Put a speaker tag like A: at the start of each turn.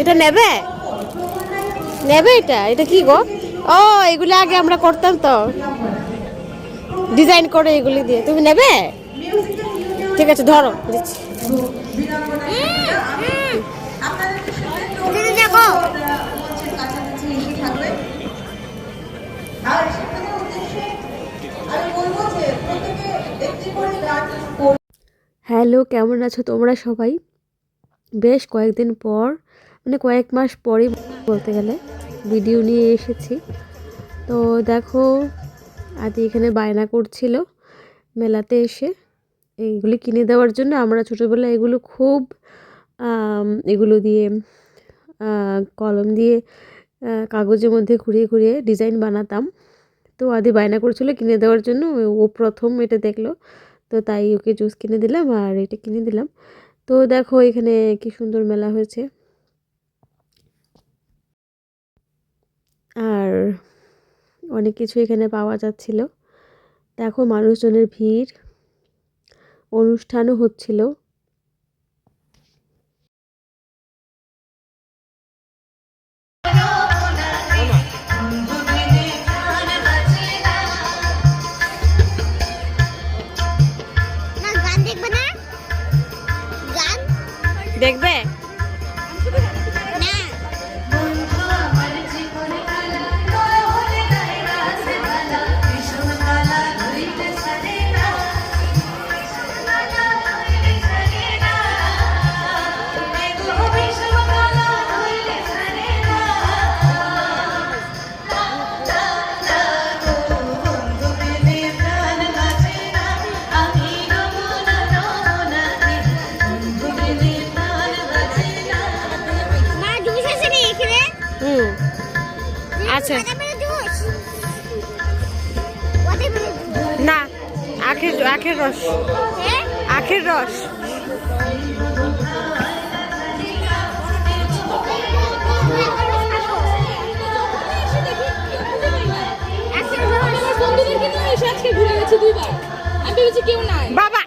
A: এটা নেবে? নেবে এটা? এটা কি গো? ও এগুলি আগে আমরা করতাম তো। ডিজাইন করে এগুলি দিয়ে। তুমি নেবে? ঠিক আছে ধরো দিচ্ছি। হ্যালো কেমন আছো তোমরা সবাই? বেশ কয়েকদিন পর মানে কয়েক মাস পরই বলতে গেলে ভিডিও নিয়ে এসেছি। তো দেখো, আদি এখানে বায়না করছিল মেলাতে এসে। এইগুলি কিনে দেওয়ার জন্য আমরা ছোটোবেলায় এগুলো খুব এগুলো দিয়ে কলম দিয়ে কাগজের মধ্যে ঘুরিয়ে ঘুরিয়ে ডিজাইন বানাতাম। তো আদি বায়না করছিল কিনে দেওয়ার জন্য, ও প্রথম এটা দেখল। তো তাই ওকে জুস কিনে দিলাম আর এটা কিনে দিলাম। তো দেখো এখানে কি সুন্দর মেলা হয়েছে। আর অনেক কিছু এখানে পাওয়া যাচ্ছিল। দেখো মানুষজনের ভিড়। অনুষ্ঠানও হচ্ছিল।
B: দেখবে?
A: হুম আচ্ছা না আখের আখের রস আখের রস বাবা